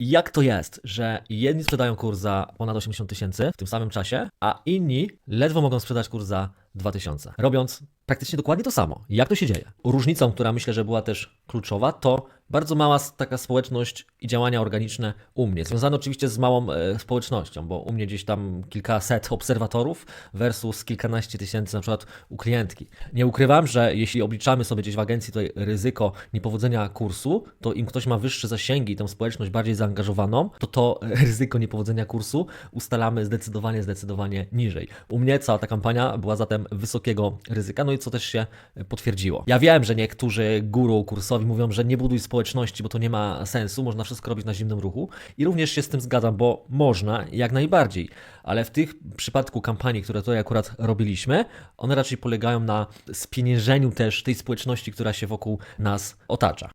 Jak to jest, że jedni sprzedają kurs za ponad 80 tysięcy w tym samym czasie, a inni ledwo mogą sprzedać kurs za 2000, robiąc praktycznie dokładnie to samo. Jak to się dzieje? Różnicą, która myślę, że była też kluczowa, to bardzo mała taka społeczność i działania organiczne u mnie. Związane oczywiście z małą e, społecznością, bo u mnie gdzieś tam kilkaset obserwatorów versus kilkanaście tysięcy na przykład u klientki. Nie ukrywam, że jeśli obliczamy sobie gdzieś w agencji tutaj ryzyko niepowodzenia kursu, to im ktoś ma wyższe zasięgi i tą społeczność bardziej zaangażowaną, to to ryzyko niepowodzenia kursu ustalamy zdecydowanie, zdecydowanie niżej. U mnie cała ta kampania była zatem wysokiego ryzyka, no i co też się e, potwierdziło. Ja wiem, że niektórzy guru kursowi mówią, że nie buduj społeczności, bo to nie ma sensu, można wszystko robić na zimnym ruchu i również się z tym zgadzam, bo można jak najbardziej, ale w tych przypadku kampanii, które tutaj akurat robiliśmy, one raczej polegają na spieniężeniu też tej społeczności, która się wokół nas otacza.